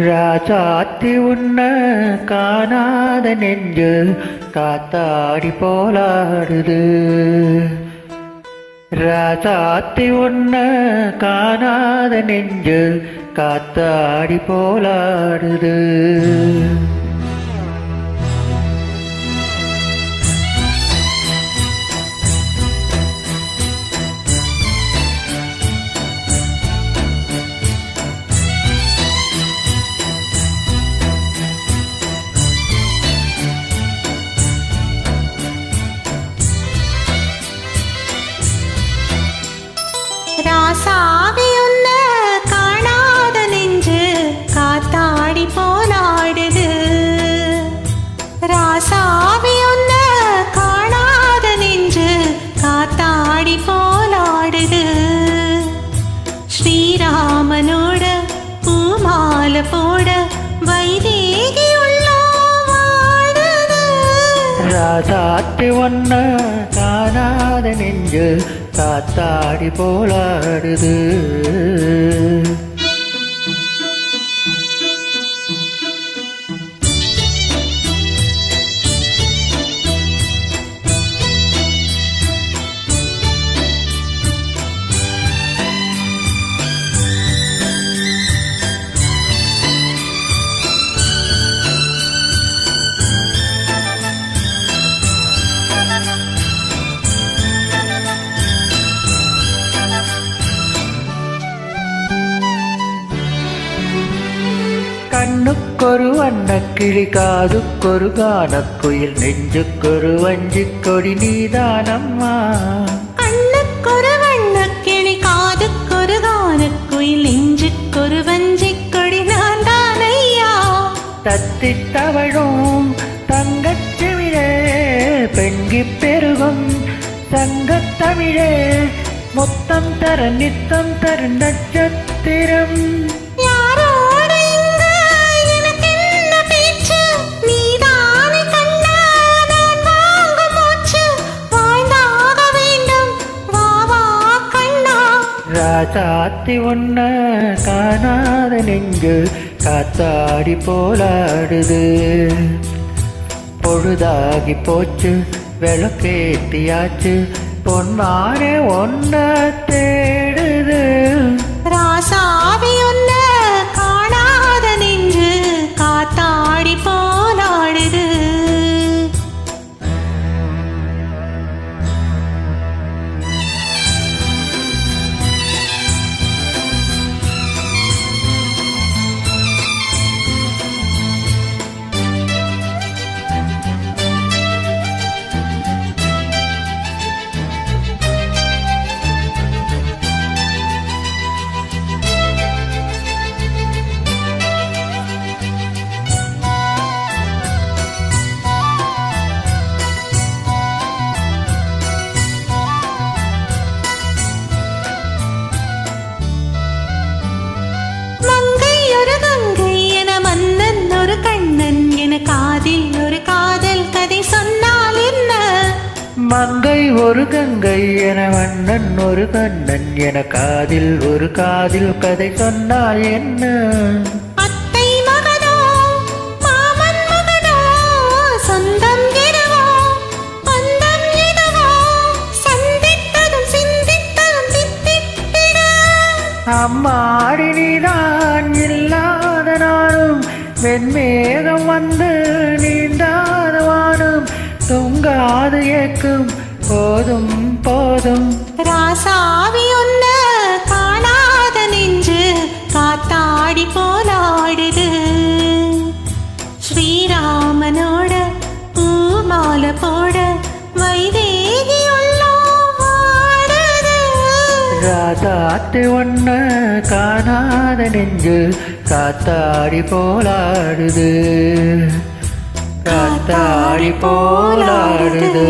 ராஜாத்தி உன்ன காணாத நெஞ்சு காத்தாடி போலாடுது. ராஜாத்தி உன்ன காணாத நெஞ்சு காத்தாடி போலாடுது. ராசாவி உன்ன காணாத நெஞ்சு காத்தாடி போலாடுது ராசாவி உன்ன காணாத நெஞ்சு காத்தாடி போலாடுது ஸ்ரீராமனோட பூமால போட வைதேகி உள்ள ஒன்ன காணாத நெஞ்சு காத்தாடி போலாடுது. கண்ணுக்கொரு வண்ணக்கிளி காதுக்கொரு கானக்குயில் நெஞ்சுக்கொரு வஞ்சிக் கொடி நீதானம்மா. கண்ணுக்கொரு வண்ணக்கிளி காதுக்கொரு கானக்குயில் நெஞ்சுக்கொரு வஞ்சிக்கொடி நான் தானையா தத்தித் தவழும் தங்கச்சிவிழே பெண்கிப் பெருகும் சங்கத்தமிழே முத்தம் தர நித்தம் தரு நட்சத்திரம். ராசாத்தி உன்ன காணாத நெஞ்சு காத்தாடி போலாடுது. பொழுதாகி போச்சு விளக்கேத்தியாச்சு பொன்னாரே ஒன்ன தேடுது. ராசாவி உன்ன ஒரு கங்கை என வண்ணன் ஒரு கண்ணன் என காதில் ஒரு காதில் கதை சொன்னால் என்ன? அம்மாடி நீதான் இல்லாத நானும் வெண்மேகம் வந்து நீந்தாத வானும் தொங்காது ஏக்கும் போதும் போதும். ராசாவி ஒன்ன காணாத நெஞ்சு காத்தாடி போலாடுது. ஸ்ரீராமனோட பூமால போட வைதேகி ராதாத்து ஒன்ன காணாத நெஞ்சு காத்தாடி போலாடுது. காத்தாடி போலாடுது.